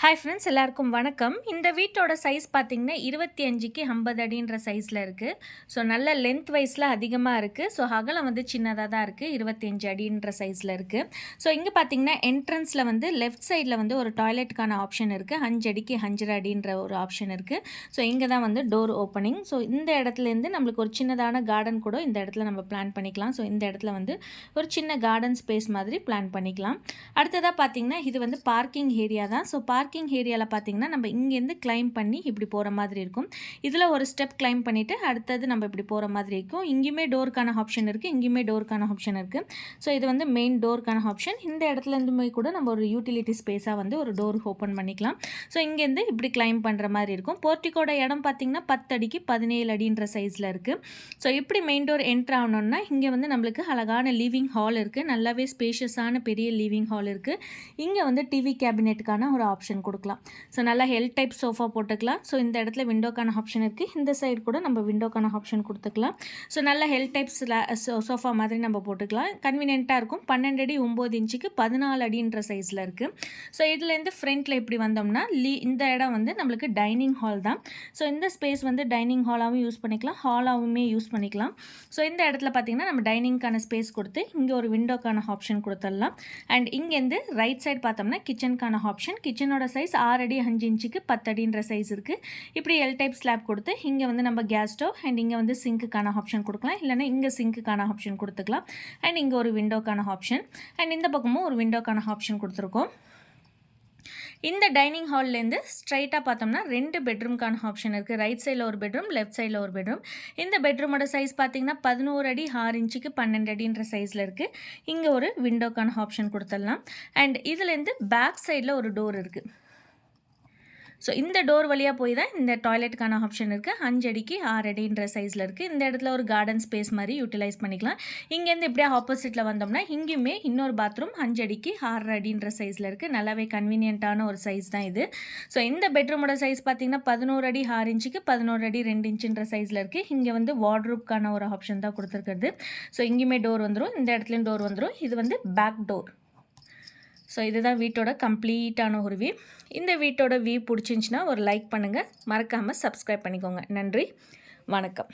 Hi friends எல்லாருக்கும் வணக்கம். இந்த வீட்டோட சைஸ் பார்த்தீங்கன்னா இருபத்தி அஞ்சுக்கு ஐம்பது அடின்ற சைஸில் இருக்குது ஸோ நல்ல லென்த் வைஸில் அதிகமாக இருக்குது ஸோ அகலம் வந்து சின்னதாக தான் இருக்குது இருபத்தி அஞ்சு அடின்ற சைஸில் இருக்குது ஸோ இங்கே பார்த்தீங்கன்னா என்ட்ரன்ஸில் வந்து லெஃப்ட் சைடில் வந்து ஒரு டாய்லெட்டுக்கான ஆப்ஷன் இருக்குது அஞ்சு அடிக்கு அஞ்சரை அடின்ற ஒரு ஆப்ஷன் இருக்குது ஸோ இங்கே தான் வந்து டோர் ஓப்பனிங் ஸோ இந்த இடத்துலேருந்து நம்மளுக்கு ஒரு சின்னதான கார்டன் கூட இந்த இடத்துல நம்ம பிளான் பண்ணிக்கலாம். ஸோ இந்த இடத்துல வந்து ஒரு சின்ன கார்டன் ஸ்பேஸ் மாதிரி பிளான் பண்ணிக்கலாம். அடுத்ததாக பார்த்தீங்கன்னா இது வந்து பார்க்கிங் ஏரியா தான். ஸோ பார்க் பார்க்கிங் ஏரியாவில் பார்த்தீங்கன்னா நம்ம இங்கேருந்து கிளைம் பண்ணி இப்படி போகிற மாதிரி இருக்கும். இதில் ஒரு ஸ்டெப் கிளைம் பண்ணிவிட்டு அடுத்தது நம்ம இப்படி போகிற மாதிரி இருக்கும். இங்கேயுமே டோருக்கான ஆப்ஷன் இருக்குது இங்கேயுமே டோருக்கான ஆப்ஷன் இருக்குது ஸோ இது வந்து மெயின் டோருக்கான ஆப்ஷன் இந்த இடத்துலேருந்துமே கூட நம்ம ஒரு யூட்டிலிட்டி ஸ்பேஸாக வந்து ஒரு டோர் ஓப்பன் பண்ணிக்கலாம். ஸோ இங்கேருந்து இப்படி கிளைம் பண்ணுற மாதிரி இருக்கும். போர்ட்டிக்கோட இடம் பார்த்திங்கன்னா பத்து அடிக்கு பதினேழு அடின்ற சைஸில் இருக்குது ஸோ இப்படி மெயின் டோர் என்ட்ரு ஆகணும்னா இங்கே வந்து நம்மளுக்கு அழகான லிவிங் ஹால் இருக்குது நல்லாவே ஸ்பேஷியஸான பெரிய லிவிங் ஹால் இருக்குது இங்கே வந்து டிவி கேபினெட்டுக்கான ஒரு ஆப்ஷன் ஆப்ஷன் கொடுக்கலாம். ஸோ நல்லா ஹெல் டைப் சோஃபா போட்டுக்கலாம். ஸோ இந்த இடத்துல விண்டோக்கான ஆப்ஷன் இருக்குது இந்த சைடு கூட நம்ம விண்டோக்கான ஆப்ஷன் கொடுத்துக்கலாம். ஸோ நல்ல ஹெல் டைப்ஸ் சோஃபா மாதிரி நம்ம போட்டுக்கலாம். கன்வீனியண்ட்டாக இருக்கும். பன்னெண்டு அடி ஒம்பது இன்ச்சுக்கு பதினாலு அடின்ற சைஸில் இருக்குது ஸோ இதுலேருந்து ஃப்ரண்ட்டில் இப்படி வந்தோம்னா லீ இந்த இடம் வந்து நம்மளுக்கு டைனிங் ஹால் தான். ஸோ இந்த ஸ்பேஸ் வந்து டைனிங் ஹாலாகவும் யூஸ் பண்ணிக்கலாம். ஹாலாகவுமே யூஸ் பண்ணிக்கலாம். ஸோ இந்த இடத்துல பார்த்திங்கன்னா நம்ம டைனிங்க்கான ஸ்பேஸ் கொடுத்து இங்கே ஒரு விண்டோக்கான ஆப்ஷன் கொடுத்துடலாம். அண்ட் இங்கேருந்து ரைட் சைடு பார்த்தோம்னா கிச்சனுக்கான ஆப்ஷன் கிச்சனோட சைஸ் ஆறு அடி அஞ்சு இன்ச்சுக்கு பத்தடின்ற சைஸ் இருக்குது இப்படி எல் டைப் ஸ்லாப் கொடுத்து இங்கே வந்து நம்ம கேஸ் ஸ்டவ் அண்ட் இங்கே வந்து சிங்க்குக்கான ஆப்ஷன் கொடுக்கலாம். இல்லைனா இங்கே சிங்க்குக்கான ஆப்ஷன் கொடுத்துக்கலாம். அண்ட் இங்கே ஒரு விண்டோக்கான ஆப்ஷன் அண்ட் இந்த பக்கமும் ஒரு விண்டோக்கான ஆப்ஷன் கொடுத்துருக்கோம். இந்த டைனிங் ஹால்லேருந்து ஸ்ட்ரைட்டாக பார்த்தோம்னா ரெண்டு பெட்ரூம்க்கான ஆப்ஷன் இருக்குது ரைட் சைடில் ஒரு பெட்ரூம் லெஃப்ட் சைடில் ஒரு பெட்ரூம் இந்த பெட்ரூமோட சைஸ் பார்த்தீங்கன்னா பதினோரு அடி ஆறு இன்ச்சுக்கு பன்னெண்டு அடின்ற சைஸில் இருக்குது இங்கே ஒரு விண்டோக்கான ஆப்ஷன் கொடுத்துடலாம். அண்ட் இதுலேருந்து பேக் சைடில் ஒரு டோர் இருக்குது ஸோ இந்த டோர் வழியாக போய் தான் இந்த டாய்லெட்டுக்கான ஆப்ஷன் இருக்குது அஞ்சு அடிக்கு ஆறு அடின்ற சைஸில் இருக்குது இந்த இடத்துல ஒரு கார்டன் ஸ்பேஸ் மாதிரி யூட்டிலைஸ் பண்ணிக்கலாம். இங்கேருந்து இப்படியே ஆப்போசிட்டில் வந்தோம்னா இங்கேயுமே இன்னொரு பாத்ரூம் அஞ்சு அடிக்கு ஆறு அடின்ற சைஸில் இருக்குது நல்லாவே கன்வீனியண்ட்டான ஒரு சைஸ் தான் இது. ஸோ இந்த பெட்ரூமோட சைஸ் பார்த்திங்கன்னா பதினோரு அடி ஆறு இன்ச்சுக்கு பதினோரு அடி ரெண்டு இன்ச்சுன்ற சைஸில் இருக்குது இங்கே வந்து வார்ட்ரூப்க்கான ஒரு ஆப்ஷன் தான் கொடுத்துருக்குறது. ஸோ இங்கேயுமே டோர் வந்துடும் இந்த இடத்துலையும் டோர் வந்துடும் இது வந்து பேக் டோர் ஸோ இதுதான் வீட்டோட கம்ப்ளீட்டான ஒரு வியூ இந்த வீட்டோட வியூ பிடிச்சிருந்துச்சின்னா ஒரு லைக் பண்ணுங்கள் மறக்காமல் சப்ஸ்கிரைப் பண்ணிக்கோங்க. நன்றி. வணக்கம்.